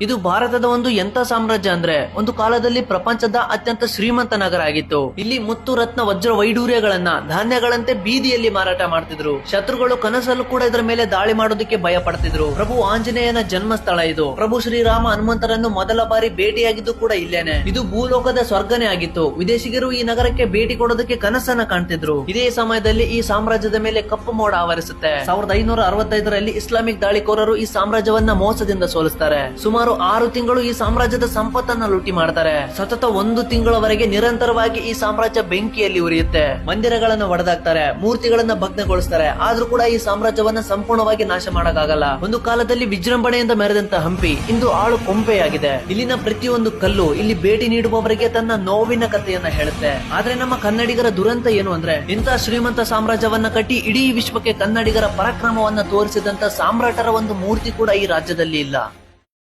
ಇದು ಭಾರತದ ಒಂದು ಎಂತ ಸಾಮ್ರಾಜ್ಯ ಅಂದ್ರೆ? ಒಂದು ಕಾಲದಲ್ಲಿ ಪ್ರಪಂಚದ ಅತ್ಯಂತ ಶ್ರೀಮಂತ ನಗರ ಆಗಿತ್ತು. ಇಲ್ಲಿ ಮುತ್ತು ರತ್ನ ವಜ್ರ ವೈಡೂರ್ಯಗಳನ್ನ ಧಾನ್ಯಗಳಂತೆ ಬೀದಿಯಲ್ಲಿ ಮಾರಾಟ ಮಾಡ್ತಿದ್ರು. ಶತ್ರುಗಳು ಕನಸಲ್ಲೂ ಕೂಡ ಇದರ ಮೇಲೆ ದಾಳಿ ಮಾಡೋದಕ್ಕೆ ಭಯ ಪಡ್ತಿದ್ರು. ಪ್ರಭು ಆಂಜನೇಯನ ಜನ್ಮಸ್ಥಳ ಇದು. ಪ್ರಭು ಶ್ರೀರಾಮ ಹನುಮಂತರನ್ನು ಮೊದಲ ಬಾರಿ ಭೇಟಿಯಾಗಿದ್ದು ಕೂಡ ಇಲ್ಲೇನೆ. ಇದು ಭೂಲೋಕದ ಸ್ವರ್ಗನೇ ಆಗಿತ್ತು. ವಿದೇಶಿಗರು ಈ ನಗರಕ್ಕೆ ಭೇಟಿ ಕೊಡೋದಕ್ಕೆ ಕನಸನ್ನ ಕಾಣ್ತಿದ್ರು. ಇದೇ ಸಮಯದಲ್ಲಿ ಈ ಸಾಮ್ರಾಜ್ಯದ ಮೇಲೆ ಕಪ್ಪು ಮೋಡ ಆವರಿಸುತ್ತೆ. ಸಾವಿರದ ಐನೂರ ಅರವತ್ತೈದರಲ್ಲಿ ಇಸ್ಲಾಮಿಕ್ ದಾಳಿಕೋರರು ಈ ಸಾಮ್ರಾಜ್ಯವನ್ನ ಮೋಸದಿಂದ ಸೋಲಿಸ್ತಾರೆ. ಸುಮಾರು ಆರು ತಿಂಗಳು ಈ ಸಾಮ್ರಾಜ್ಯದ ಸಂಪತ್ತನ್ನ ಲೂಟಿ ಮಾಡ್ತಾರೆ. ಸತತ ಒಂದು ತಿಂಗಳವರೆಗೆ ನಿರಂತರವಾಗಿ ಈ ಸಾಮ್ರಾಜ್ಯ ಬೆಂಕಿಯಲ್ಲಿ ಉರಿಯುತ್ತೆ. ಮಂದಿರಗಳನ್ನ ಒಡೆದಾಕ್ತಾರೆ, ಮೂರ್ತಿಗಳನ್ನ ಭಗ್ನಗೊಳಿಸ್ತಾರೆ. ಆದ್ರೂ ಕೂಡ ಈ ಸಾಮ್ರಾಜ್ಯವನ್ನ ಸಂಪೂರ್ಣವಾಗಿ ನಾಶ ಮಾಡಕ್ಕಾಗಲ್ಲ. ಒಂದು ಕಾಲದಲ್ಲಿ ವಿಜೃಂಭಣೆಯಿಂದ ಮೆರೆದಂತ ಹಂಪಿ, ಇಂದು ಆಳು ಕೊಂಪೆಯಾಗಿದೆ. ಇಲ್ಲಿನ ಪ್ರತಿಯೊಂದು ಕಲ್ಲು, ಇಲ್ಲಿ ಭೇಟಿ ನೀಡುವವರಿಗೆ ತನ್ನ ನೋವಿನ ಕಥೆಯನ್ನ ಹೇಳುತ್ತೆ. ಆದ್ರೆ ನಮ್ಮ ಕನ್ನಡಿಗರ ದುರಂತ ಏನು ಅಂದ್ರೆ ಇಂತಹ ಶ್ರೀಮಂತ ಸಾಮ್ರಾಜ್ಯವನ್ನ ಕಟ್ಟಿ ಇಡೀ ವಿಶ್ವಕ್ಕೆ ಕನ್ನಡಿಗರ ಪರಾಕ್ರಮವನ್ನ ತೋರಿಸಿದಂತ ಸಾಮ್ರಾಟರ ಒಂದು ಮೂರ್ತಿ ಕೂಡ ಈ ರಾಜ್ಯದಲ್ಲಿ ಇಲ್ಲ.